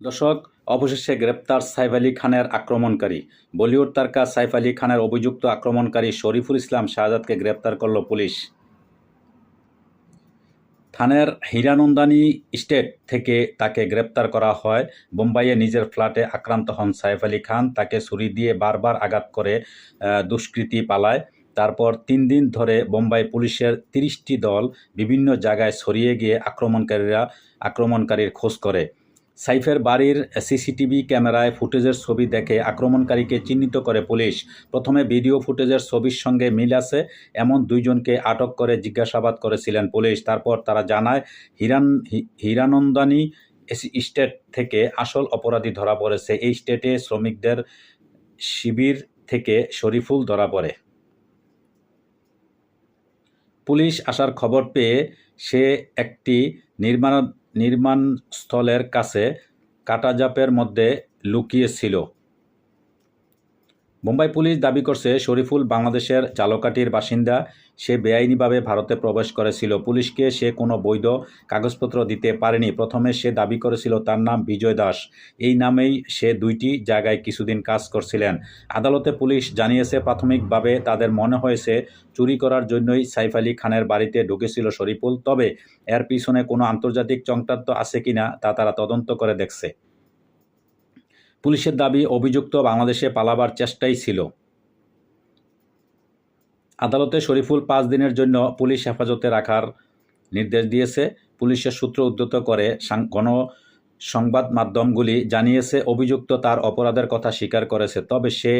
দর্শক, অবশেষে গ্রেপ্তার সাইফ আলী খানের আক্রমণকারী। বলিউড তারকা সাইফ আলী খানের অভিযুক্ত আক্রমণকারী শরীফুল ইসলাম শাহজাদকে গ্রেপ্তার করল পুলিশ। থানের হীরানন্দানী স্টেট থেকে তাকে গ্রেপ্তার করা হয়। বোম্বাইয়ে নিজের ফ্ল্যাটে আক্রান্ত হন সাইফ আলী খান। তাকে ছুরি দিয়ে বারবার আঘাত করে দুষ্কৃতী পালায়। তারপর তিন দিন ধরে বোম্বাই পুলিশের তিরিশটি দল বিভিন্ন জায়গায় ছড়িয়ে গিয়ে আক্রমণকারীরা আক্রমণকারীর খোঁজ করে। সাইফের বাড়ির সিসিটিভি ক্যামেরায় ফুটেজের ছবি দেখে আক্রমণকারীকে চিহ্নিত করে পুলিশ। প্রথমে ভিডিও ফুটেজের ছবির সঙ্গে মিল আছে। এমন দুইজনকে আটক করে জিজ্ঞাসাবাদ করেছিলেন পুলিশ। তারপর তারা জানায়, হিরান হীরানন্দানী স্টেট থেকে আসল অপরাধী ধরা পড়েছে। এই স্টেটে শ্রমিকদের শিবির থেকে শরীফুল ধরা পড়ে। পুলিশ আসার খবর পেয়ে সে একটি নির্মাণ নির্মাণস্থলের কাছে কাটাজাপের মধ্যে লুকিয়েছিল। মুম্বাই পুলিশ দাবি করছে, শরীফুল বাংলাদেশের জালকাটির বাসিন্দা, সে বেআইনিভাবে ভারতে প্রবেশ করেছিল। পুলিশকে সে কোনো বৈধ কাগজপত্র দিতে পারেনি। প্রথমে সে দাবি করেছিল, তার নাম বিজয় দাস। এই নামেই সে দুইটি জায়গায় কিছুদিন কাজ করছিলেন। আদালতে পুলিশ জানিয়েছে, প্রাথমিকভাবে তাদের মনে হয়েছে, চুরি করার জন্যই সাইফ আলী খানের বাড়িতে ঢুকেছিল শরীফুল। তবে এর পিছনে কোনো আন্তর্জাতিক চক্রান্ত আছে কিনা, তা তারা তদন্ত করে দেখছে। পুলিশের দাবি, অভিযুক্ত বাংলাদেশে পালাবার চেষ্টাই ছিল। আদালতে শরীফুল পাঁচ দিনের জন্য পুলিশ হেফাজতে রাখার নির্দেশ দিয়েছে। পুলিশের সূত্র উদ্ধত করে গণ সংবাদ মাধ্যমগুলি জানিয়েছে, অভিযুক্ত তার অপরাধের কথা স্বীকার করেছে। তবে সে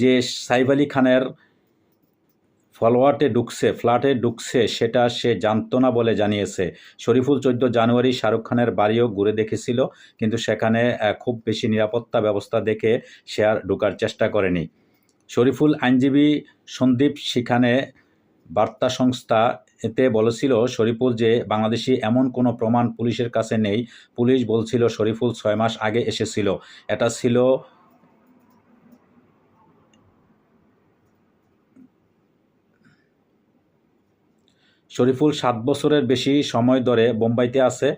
যে সাইফ আলী খানের ফলোয়ার্টে ঢুকছে, ফ্ল্যাটে ঢুকছে, সেটা সে জানতো না বলে জানিয়েছে। শরীফুল চোদ্দ জানুয়ারি শাহরুখ খানের বাড়িও ঘুরে দেখেছিল, কিন্তু সেখানে খুব বেশি নিরাপত্তা ব্যবস্থা দেখে সে আর ঢোকার চেষ্টা করেনি। শরীফুল আইনজীবী সন্দীপ সেখানে বার্তা সংস্থা এতে বলেছিল শরীফুল যে, বাংলাদেশি এমন কোনো প্রমাণ পুলিশের কাছে নেই। পুলিশ বলছিল শরীফুল ছয় মাস আগে এসেছিল। এটা ছিল শরীফুল সাত বছরের বেশি সময় ধরে বোম্বাইতে আছে।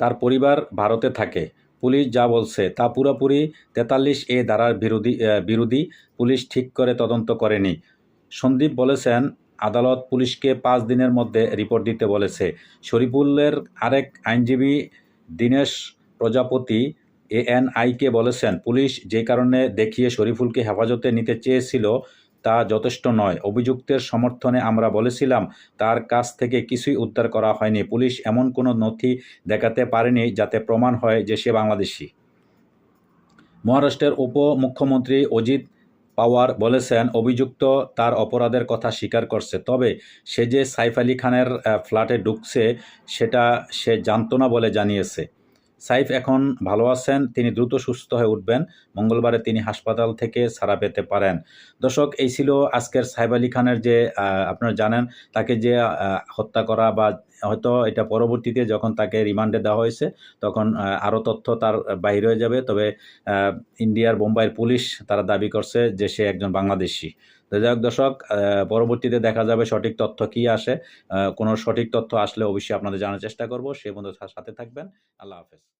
তার পরিবার ভারতে থাকে। পুলিশ যা বলছে তা পুরোপুরি তেতাল্লিশ এ ধারার বিরোধী বিরোধী পুলিশ ঠিক করে তদন্ত করেনি। সন্দীপ বলেছেন, আদালত পুলিশকে পাঁচ দিনের মধ্যে রিপোর্ট দিতে বলেছে। শরীফুলের আরেক আইনজীবী দীনেশ প্রজাপতি এএনআইকে বলেছেন, পুলিশ যে কারণে দেখিয়ে শরীফুলকে হেফাজতে নিতে চেয়েছিল তা যথেষ্ট নয়। অভিযুক্তের সমর্থনে আমরা বলেছিলাম, তার কাছ থেকে কিছুই উদ্ধার করা হয়নি। পুলিশ এমন কোনো নথি দেখাতে পারেনি যাতে প্রমাণ হয় যে সে বাংলাদেশি। মহারাষ্ট্রের উপমুখ্যমন্ত্রী অজিত পাওয়ার বলেছেন, অভিযুক্ত তার অপরাধের কথা স্বীকার করছে। তবে সে যে সাইফ আলী খানের ফ্ল্যাটে ঢুকছে, সেটা সে জানতো না বলে জানিয়েছে। সাইফ এখন ভালো আছেন, তিনি দ্রুত সুস্থ হয়ে উঠবেন। মঙ্গলবারে তিনি হাসপাতাল থেকে ছাড়া পেতে পারেন। দর্শক, এই ছিল আজকের সাইফ আলী খানের যে আপনারা জানেন, তাকে যে হত্যা করা বা হয়তো এটা পরবর্তীতে যখন তাকে রিমান্ডে দেওয়া হয়েছে, তখন আরও তথ্য তার বাইরে হয়ে যাবে। তবে ইন্ডিয়ার বোম্বাইয়ের পুলিশ তারা দাবি করছে যে সে একজন বাংলাদেশি। হোক দর্শক পরবর্তীতে দেখা যাবে সঠিক তথ্য কি আসে। কোনো সঠিক তথ্য আসলে অবশ্যই আপনাদের জানার চেষ্টা করব। সে বন্ধু সাথে থাকবেন। আল্লাহ হাফেজ।